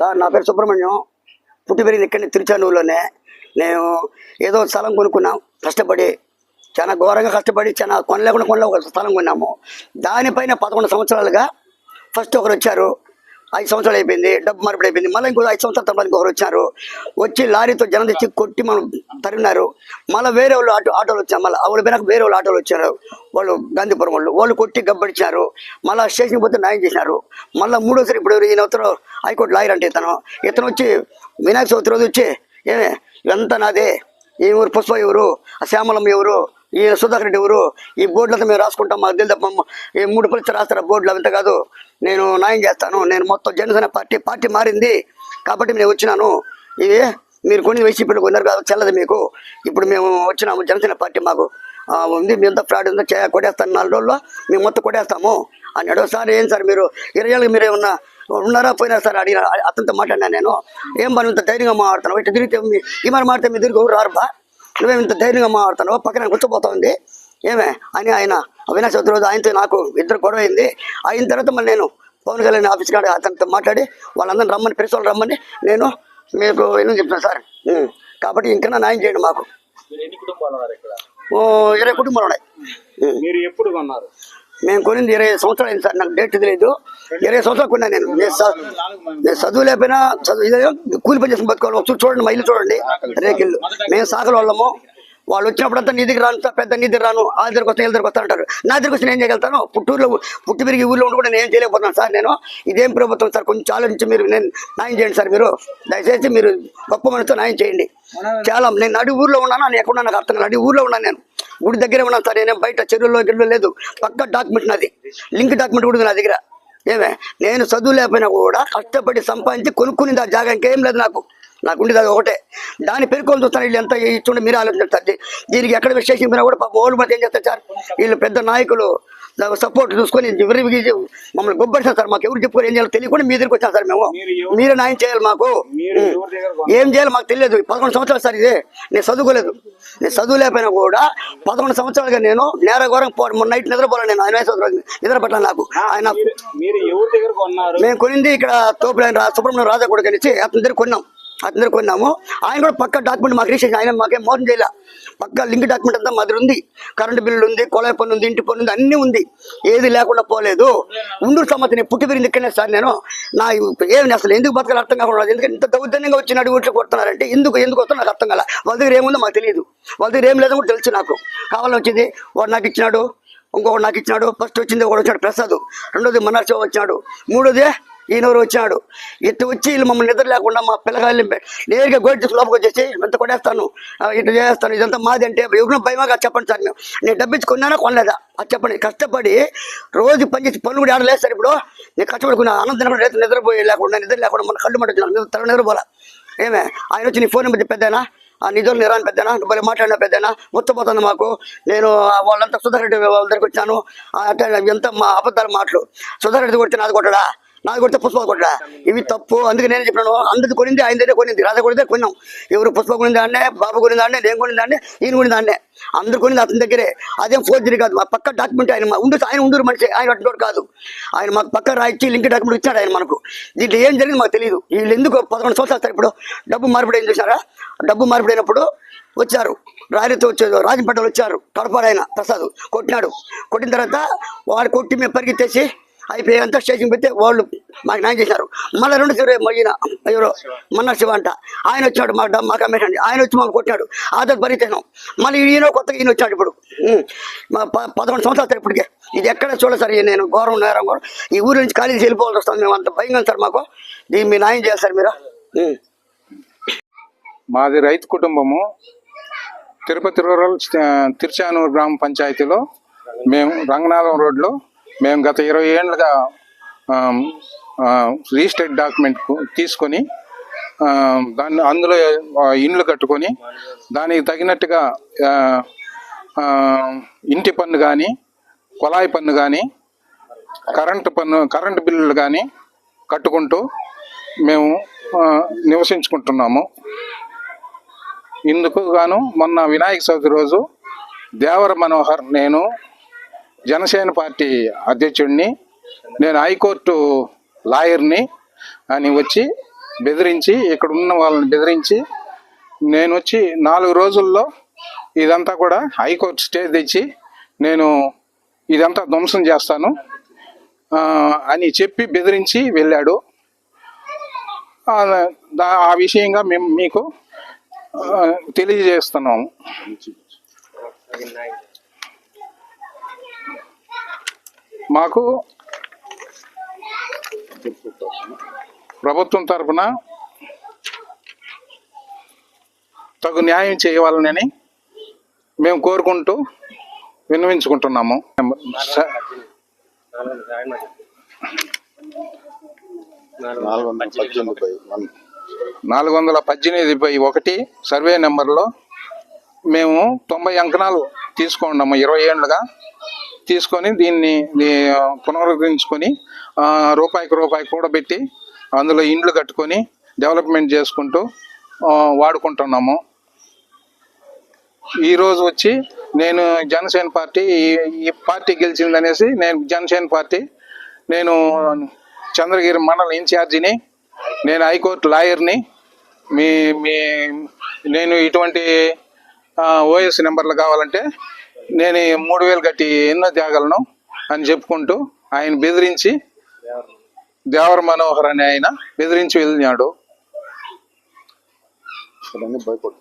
Sir నా పేరు సుబ్రహ్మణ్యం. పుట్టి పెరిగింది ఇక్కడనే తిరుచానూరులోనే. నేను ఏదో స్థలం కొనుక్కున్నాం. కష్టపడి చాలా ఘోరంగా కష్టపడి చాలా కొనలేకుండా కొనలే ఒక స్థలం కొన్నాము. దానిపైన పదకొండు సంవత్సరాలుగా ఫస్ట్ ఒకరు వచ్చారు. ఐదు సంవత్సరాలు అయిపోయింది డబ్బు మార్పిడి అయిపోయింది. మళ్ళీ ఇంకో ఐదు సంవత్సరాల తర్వాత ఇంకొకరు వచ్చారు. వచ్చి లారీతో జనం తెచ్చి కొట్టి మనం తరిగినారు మళ్ళీ వేరే వాళ్ళు ఆటో ఆటోలు వచ్చారు. మళ్ళీ వాళ్ళ వెనక వేరే వాళ్ళు ఆటోలు వచ్చారు. వాళ్ళు గాంధీపురం వాళ్ళు. వాళ్ళు కొట్టి గబ్బడిచ్చారు. మళ్ళీ స్టేషన్ పోతే న్యాయం చేసినారు. మళ్ళీ మూడోసారి ఇప్పుడు ఈయన అవుతారు హైకోర్టు లాయర్ అంటే ఇతను. ఇతను వచ్చి వినాయక చవితి రోజు వచ్చి ఏమే ఇదంతా నాదే. ఈ ఊరు పుష్ప ఎవరు? ఆ శ్యామలం ఎవరు? ఈ సుధాకర్ రెడ్డి ఎవరు? ఈ బోర్డులతో మేము రాసుకుంటాం మాకు తెలియదు ఈ మూడు పరీక్ష రాస్తారు బోర్డులు? అంత కాదు. నేను న్యాయం చేస్తాను. నేను మొత్తం జనసేన పార్టీ పార్టీ మారింది. కాబట్టి నేను వచ్చినాను. ఇవి మీరు కొన్ని వైసీపీలు కొన్నారు కాదు చెల్లదు మీకు. ఇప్పుడు మేము వచ్చినాము జనసేన పార్టీ మాకు ఉంది. మీ అంతా ఫ్రాడ్ ఉందో చే కొట్టేస్తాను. నాలుగు రోజుల్లో మేము మొత్తం కొట్టేస్తాము. అన్నాడు సార్ ఏం సార్ మీరు? ఇరవై ఏళ్ళకి మీరు ఏమన్నా ఉన్నారా? పోయినా సార్? అడిగిన అతనితో మాట్లాడినా నేను. ఏం పని? ఇంత ధైర్యంగా మాట్లాడుతున్నాను ఇటు తిరిగితే ఈ మరి మాట్లాడితే మీ తిరిగి రారు బా? నువ్వేం ఇంత ధైర్యంగా మాట్లాడుతున్నావు పక్కన కూర్చోపోతా ఉంది ఏమే? అని ఆయన అవినాష్ చవితి రోజు ఆయనతో నాకు ఇద్దరు గొడవ అయింది అయిన తర్వాత మళ్ళీ నేను పవన్ కళ్యాణ్ ఆఫీస్ కాడ అతనితో మాట్లాడి వాళ్ళందరిని రమ్మని వాళ్ళు రమ్మని నేను మీకు ఎందుకు చెప్తాను సార్. కాబట్టి ఇంకా న్యాయం చేయండి మాకు. ఎన్ని ఇరవై కుటుంబాలు ఉన్నాయి. మీరు ఎప్పుడు కొన్నారు? మేము కొనింది ఇరవై సంవత్సరాలు అయింది సార్. నాకు డేట్ తెలియదు ఇరవై సంవత్సరాలు కొన్నాను నేను. నేను చదువు లేకపోయినా చదువు కూలి పని చేసుకుని బతుకోవాలి ఒకసారి చూడండి మా చూడండి. రేకిళ్ళు మేము సాకల వాళ్ళము. వాళ్ళు వచ్చినప్పుడంతా నీ దగ్గర రాను సార్, పెద్ద నీ దగ్గర రాను. ఆ దగ్గరకు వస్తాను దగ్గరకు అంటారు. నా దగ్గరకు వచ్చి నేను ఏం చేయగలుగుతాను? పుట్టూరులో పుట్టి పెరిగి ఊళ్ళో ఉండి కూడా నేను ఏం చేయలేకపోతున్నాను సార్ నేను. ఇదేం ప్రభుత్వం సార్? కొంచెం ఆలోచించి మీరు నేను న్యాయం చేయండి సార్ మీరు. దయచేసి మీరు గొప్ప మనతో న్యాయం చేయండి. చాలా నేను నడి ఊర్లో ఉన్నాను? నేను ఎక్కడ నాకు అర్థం కాదు. నడి ఊర్లో ఉన్నాను నేను. గుడి దగ్గరే ఉన్నాను సార్. నేను బయట చెరువులో గిల్లు లేదు. పక్క డాక్యుమెంట్ నాది. లింక్ డాక్యుమెంట్ కూడా నా దగ్గర. ఏమే? నేను చదువు లేకపోయినా కూడా కష్టపడి సంపాదించి కొనుక్కుని ఆ జాగా ఇంకేం లేదు నాకు. నాకు ఉండేది అది ఒకటే. దాని పేరుకొని చూస్తాను. వీళ్ళు ఎంత ఇచ్చుండే మీరు ఆలోచించారు సార్. దీనికి ఎక్కడ విశ్లేషించినా కూడా పాప ఓళ్ళు మంది ఏం చేస్తారు సార్? వీళ్ళు పెద్ద నాయకులు. సపోర్ట్ చూసుకొని ఎవరి మమ్మల్ని గొప్పడిస్తారు సార్. మాకు ఎవరు చెప్పుకొని ఏం చేయాలో తెలియకుండా మీ దగ్గరికి వచ్చాం సార్ మేము. మీరు న్యాయం చేయాలి మాకు? ఏం చేయాలో మాకు తెలియదు. పదకొండు సంవత్సరాలు సార్ ఇదే. నేను చదువుకోలేదు. నేను చదువు లేకపోయినా కూడా పదకొండు సంవత్సరాలుగా నేను నేర ఘోరం పో మొన్న నైట్ నిద్రపోలే నేను. ఆయన నిద్ర పట్టాను నాకు. ఆయన మేము కొనింది ఇక్కడ తోపులైన రా సుబ్రహ్మణ్యం రాజా కూడా కలిసి అతని దగ్గర కొన్నాం. అందరూ కొన్నాము ఆయన కూడా పక్క డాక్యుమెంట్ మాకు రిజిస్ట్రేషన్ ఆయన మాకేం మోసం చేయలే. పక్క లింక్ డాక్యుమెంట్ అంతా మా ఉంది. కరెంటు బిల్లు ఉంది కొలాయి పన్ను ఉంది ఇంటి పన్ను ఉంది అన్నీ ఉంది. ఏది లేకుండా పోలేదు. ఉండూరు సమస్య నేను పుట్టి పెరిగింది ఇక్కడనే సార్ నేను నా ఏమి అసలు ఎందుకు బతకాలి అర్థం కాకుండా ఎందుకంటే ఇంత దౌర్జన్యంగా వచ్చి నడి ఊట్లు కొడుతున్నారంటే ఎందుకు ఎందుకు వస్తుందో నాకు అర్థం కాల. వాళ్ళ దగ్గర ఏముందో మాకు తెలియదు. వాళ్ళ దగ్గర ఏం లేదో కూడా తెలుసు నాకు. కావాలని వచ్చింది వాడు నాకు ఇచ్చినాడు ఇంకొకటి నాకు ఇచ్చినాడు ఫస్ట్ వచ్చింది ఒకటి వచ్చాడు ప్రసాద్. రెండోది మన్నార్ వచ్చినాడు. మూడోది ఈయనూరు వచ్చినాడు ఇటు వచ్చి వీళ్ళు మమ్మల్ని నిద్ర లేకుండా మా పిల్లగాళ్ళు నేరుగా గోడి తీసుకు లోపలికి వచ్చేసి ఎంత కొట్టేస్తాను. ఇటు చేస్తాను. ఇదంతా మాది అంటే ఎవరినో భయమాగా చెప్పండి సార్ మేము. నేను డబ్బిచ్చి కొనలేదా? అది చెప్పండి. కష్టపడి రోజు పనిచేసి పనులు కూడా ఆడలేదు సార్ ఇప్పుడు. నేను కష్టపడుకున్నా. ఆనందం కూడా రేపు నిద్రపోయే లేకుండా నిద్ర లేకుండా మన కళ్ళు మంట వచ్చిన తల నిద్రపోలా ఏమే? ఆయన వచ్చి నీ ఫోన్ నెంబర్ పెద్దనా ఆ నిధులు నిరాని పెద్దనా? మళ్ళీ భలే మాట్లాడిన పెద్దనా? ముచ్చపోతుంది మాకు. నేను వాళ్ళంతా సుధారెడ్డి వాళ్ళ దగ్గరికి వచ్చాను. ఆ, ఎంత మా అబద్ధాలు మాటలు. సుధారెడ్డి కొడితే నాది కొట్టడా? నాది కొడితే పుష్ప కొట్టడా? ఇవి తప్పు. అందుకే నేను చెప్పినాను. అందరిది కొనింది ఆయన దగ్గర కొనింది. రాధ కొడితే కొన్నాం. ఎవరు పుష్ప కొనింది దాన్నే బాబు కొనింది దాన్నే నేను కొనింది దాన్నే ఈయన కొనింది దాన్నే అందరు కొనింది అతని దగ్గరే. అదేం ఫోర్జరీ కాదు. మా పక్క డాక్యుమెంట్ ఆయన మా- ఉండు ఆయన ఉండరు మనిషి. ఆయన అటువంటి కాదు. ఆయన మాకు పక్క రాయించి లింక్ డాక్యుమెంట్ ఇచ్చాడు ఆయన మనకు. దీంట్లో ఏం జరిగింది మాకు తెలియదు వీళ్ళు ఎందుకు పదకొండు సంవత్సరాలు సార్ ఇప్పుడు డబ్బు మార్పిడి ఏం చేశారా? డబ్బు మార్పిడి అయినప్పుడు వచ్చారు. రాయలతో వచ్చారు. రాజంపేటలో వచ్చారు. కడపాడు ఆయన ప్రసాద్ కొట్టినాడు. కొట్టిన తర్వాత వాడు కొట్టి మేము పరిగెత్తేసి అయిపోయి అంతా స్టేషన్ పెడితే వాళ్ళు మాకు న్యాయం చేశారు. మళ్ళీ రెండు శివ మయ్యిన ఎవరో మన్న శివ అంట. ఆయన వచ్చాడు మా డబ్బు కమిషన్ ఆయన వచ్చి మాకు కొట్టాడు ఆధార్ పరిగెత్తాను మళ్ళీ ఈయన కొత్తగా ఈయన వచ్చాడు ఇప్పుడు. మా ప- పదకొండు సంవత్సరాలు సార్ ఇప్పటికే. ఇది ఎక్కడ చూడలేదు సార్ నేను ఘోరం నేరం కూడా ఈ ఊరి నుంచి ఖాళీ వెళ్ళిపోవాల్సి వస్తుంది. మేము అంత భయంగా ఉంది సార్ మాకు. దీన్ని మీరు న్యాయం చేయాలి సార్ మీరు. మాది రైతు కుటుంబము. తిరుపతి రూరల్ తిరుచానూరు గ్రామ పంచాయతీలో మేము రంగనాథం రోడ్లో మేము గత ఇరవై ఏళ్ళుగా ఆమ్, రిజిస్టర్డ్ డాక్యుమెంట్ తీసుకొని దాన్ని అందులో ఇండ్లు కట్టుకొని దానికి తగినట్టుగా ఇంటి పన్ను కానీ కుళాయి పన్ను కానీ కరెంటు పన్ను కరెంటు బిల్లులు కానీ కట్టుకుంటూ మేము నివసించుకుంటున్నాము. ఇందుకు గాను మొన్న వినాయక చవితి రోజు దేవర మనోహర్ నేను జనసేన పార్టీ అధ్యక్షుడిని నేను హైకోర్టు లాయర్ని అని వచ్చి బెదిరించి ఇక్కడ ఉన్న వాళ్ళని బెదిరించి నేను వచ్చి నాలుగు రోజుల్లో ఇదంతా కూడా హైకోర్టు స్టే తెచ్చి నేను ఇదంతా ధ్వంసం చేస్తాను అని చెప్పి బెదిరించి వెళ్ళాడు. ఆ, విషయంగా మేము మీకు తెలియజేస్తున్నాము. మాకు ప్రభుత్వం తరఫున తగు న్యాయం చేయవాలని మేము కోరుకుంటూ విన్నవించుకుంటున్నాము. నాలుగు వందల పద్దెనిమిది బై నాలుగు వందల పద్దెనిమిది బై ఒకటి సర్వే నెంబర్లో మేము తొంభై అంకణాలు తీసుకున్నాము ఇరవై ఏళ్ళుగా. తీసుకొని దీన్ని పునరుద్ధరించుకొని రూపాయికి రూపాయి కూడబెట్టి అందులో ఇండ్లు కట్టుకొని డెవలప్మెంట్ చేసుకుంటూ వాడుకుంటున్నాము. ఈరోజు వచ్చి నేను జనసేన పార్టీ ఈ- ఈ పార్టీ గెలిచిందనేసి నేను జనసేన పార్టీ నేను చంద్రగిరి మండల ఇన్ఛార్జిని నేను హైకోర్టు లాయర్ని మీ మీ నేను ఇటువంటి ఓఎస్ నెంబర్లు కావాలంటే నేను మూడు వేలు కట్టి ఎన్నో తేగలను అని చెప్పుకుంటూ ఆయన బెదిరించి దేవర మనోహర్ అని ఆయన బెదిరించి వెళ్ళినాడు. భయపడు